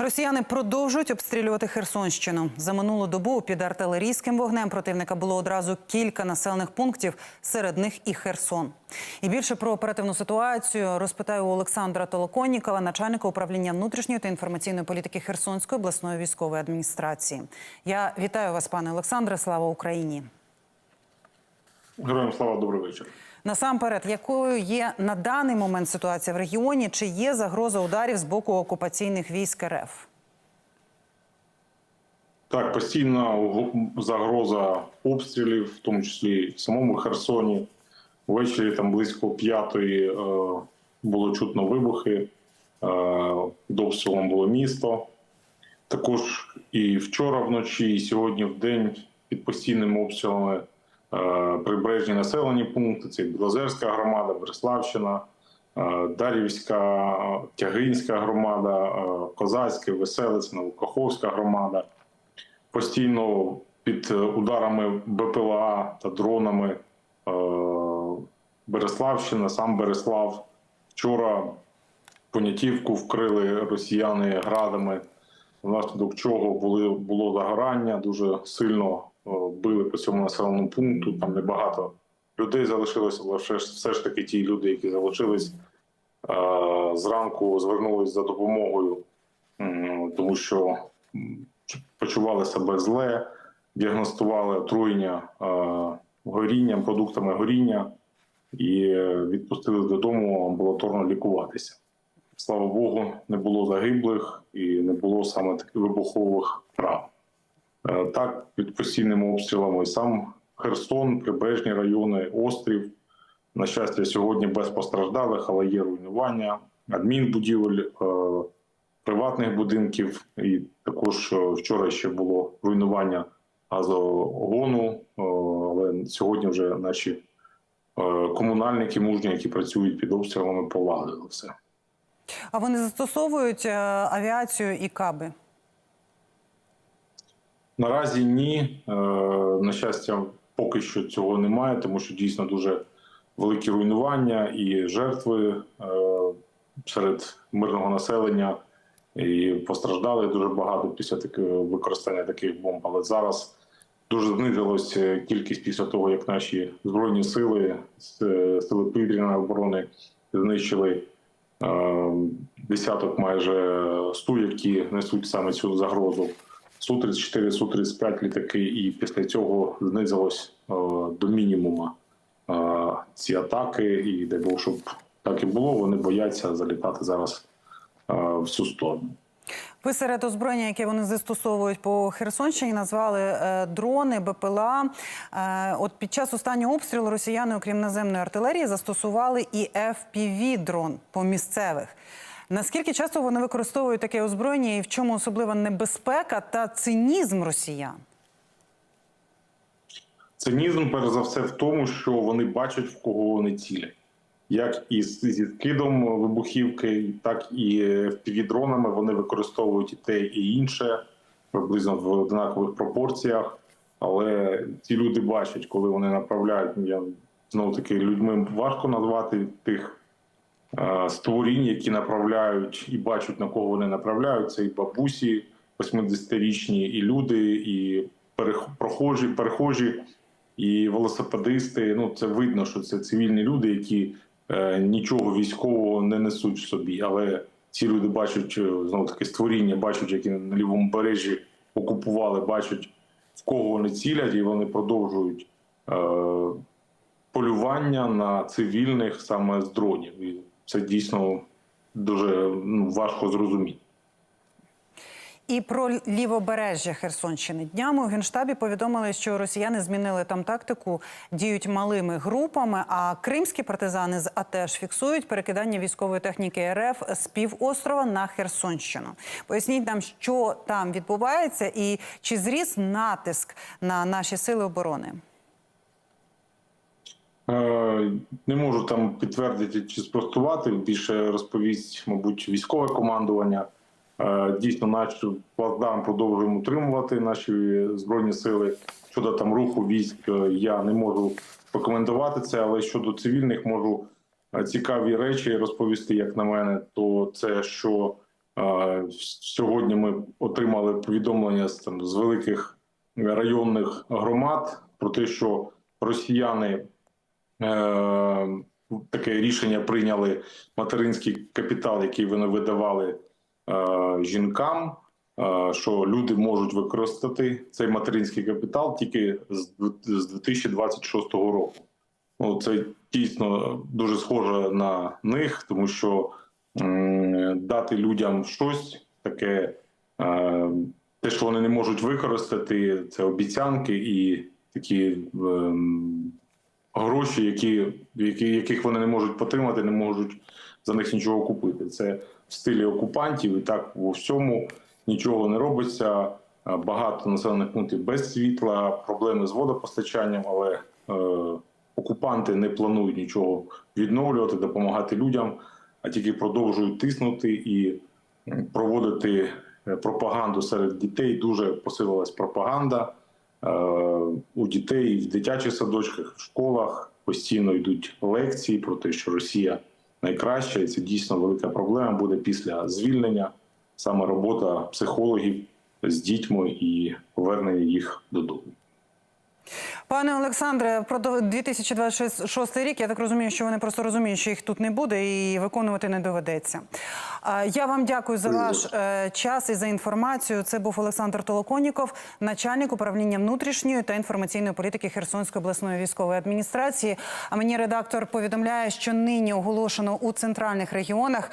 Росіяни продовжують обстрілювати Херсонщину. За минулу добу під артилерійським вогнем противника було одразу кілька населених пунктів, серед них і Херсон. І більше про оперативну ситуацію розпитаю у Олександра Толоконнікова, начальника управління внутрішньої та інформаційної політики Херсонської обласної військової адміністрації. Я вітаю вас, пане Олександре. Слава Україні! Героям слава, добрий вечір. Насамперед, якою є на даний момент ситуація в регіоні? Чи є загроза ударів з боку окупаційних військ РФ? Так, постійна загроза обстрілів, в тому числі в самому Херсоні. Ввечері там близько п'ятої е, було чутно вибухи. Е, до обстрілом було місто. Також і вчора вночі, і сьогодні в день під постійними обстрілами прибережні населені пункти. Це Білозерська громада, Береславщина, е, Дарівська, е, Тягинська громада, е, Козацьке, Веселець, Новокаховська громада. Постійно під е, ударами БПЛА та дронами е, Береславщина, сам Береслав. Вчора понятівку вкрили росіяни градами, внаслідок чого були, було загорання, дуже сильно е, били по цьому населеному пункту. Там небагато людей залишилося, але все ж, таки ті люди, які залишились, зранку звернулись за допомогою, тому що почували себе зле, діагностували отруєння горінням, продуктами горіння і відпустили додому амбулаторно лікуватися. Слава Богу, не було загиблих і не було саме таких вибухових прав. Е, Так, під постійними обстрілами сам Херсон, прибережні райони, острів. На щастя, сьогодні без постраждалих, але є руйнування адмінбудівель, е, приватних будинків. І також е, вчора ще було руйнування газогону, але сьогодні вже наші комунальники мужні, які працюють під обстрілами, полагодили все. А вони застосовують авіацію і каби? Наразі ні. Е, На щастя, поки що цього немає, тому що дійсно дуже великі руйнування і жертви е, серед мирного населення. І постраждали дуже багато після такого використання таких бомб. Але зараз дуже знизилася кількість після того, як наші збройні сили, сили повітряної оборони знищили е, десяток майже су, які несуть саме цю загрозу. Су-34, Су-35 літаки, і після цього знизилось е, до мінімуму е, ці атаки. І дай Бог, щоб так і було, вони бояться залітати зараз е, в цю сторону. Ви серед озброєння, яке вони застосовують по Херсонщині, назвали дрони, БПЛА. От під час останнього обстрілу росіяни, окрім наземної артилерії, застосували і fpv дрон по місцевих. Наскільки часто вони використовують таке озброєння, і в чому особлива небезпека та цинізм росіян? Цинізм, перш за все, в тому, що вони бачать, в кого вони цілять. Як і зі скидом вибухівки, так і FPV-дронами вони використовують і те, і інше, приблизно в однакових пропорціях. Але ці люди бачать, коли вони направляють. Я знову таки людьми важко назвати тих е, створінь, які направляють і бачать, на кого вони направляють. Це і бабусі 80-річні, і люди, і прохожі, перехожі, і велосипедисти. Ну це видно, що це цивільні люди, які е, нічого військового не несуть в собі. Але ці люди бачать е, знову таки створіння, бачать, які на лівому бережжі окупували, бачать в кого вони цілять, і вони продовжують. Е, полювання на цивільних саме з дронів. Це дійсно дуже ну, важко зрозуміти. І про лівобережжя Херсонщини днями у генштабі повідомили, що росіяни змінили там тактику, діють малими групами. А кримські партизани з АТЕШ фіксують перекидання військової техніки РФ з півострова на Херсонщину. Поясніть нам, що там відбувається, і чи зріс натиск на наші сили оборони. Не можу там підтвердити чи спростувати. Більше розповість, мабуть, військове командування. Е, Дійсно, наш плацдарм продовжуємо утримувати наші збройні сили. Щодо там руху військ, е, я не можу прокоментувати це, але щодо цивільних можу е, цікаві речі розповісти, як на мене, то це що Сьогодні ми отримали повідомлення з, там, з великих районних громад про те, що росіяни таке рішення прийняли материнський капітал, який вони видавали е, жінкам. е, Що люди можуть використати цей материнський капітал тільки з 2026 року. Ну, це дійсно дуже схоже на них, тому що дати людям щось таке, е, те, що вони не можуть використати, це обіцянки і такі ем, гроші, які, які, яких вони не можуть потримати, не можуть за них нічого купити. Це в стилі окупантів, і так у всьому нічого не робиться. Е, Багато населених пунктів без світла, проблеми з водопостачанням, але е, окупанти не планують нічого відновлювати, допомагати людям, а тільки продовжують тиснути і проводити е, пропаганду серед дітей. Дуже посилилась пропаганда у дітей в дитячих садочках, в школах постійно йдуть лекції про те, що Росія найкраща, і це дійсно велика проблема буде після звільнення. Саме робота психологів з дітьми і повернення їх додому. Пане Олександре, про до- 2026 рік я так розумію, що вони просто розуміють, що їх тут не буде і виконувати не доведеться. Я вам дякую за ваш е, час і за інформацію. Це був Олександр Толоконіков, начальник управління внутрішньої та інформаційної політики Херсонської обласної військової адміністрації. А мені редактор повідомляє, що нині оголошено у центральних регіонах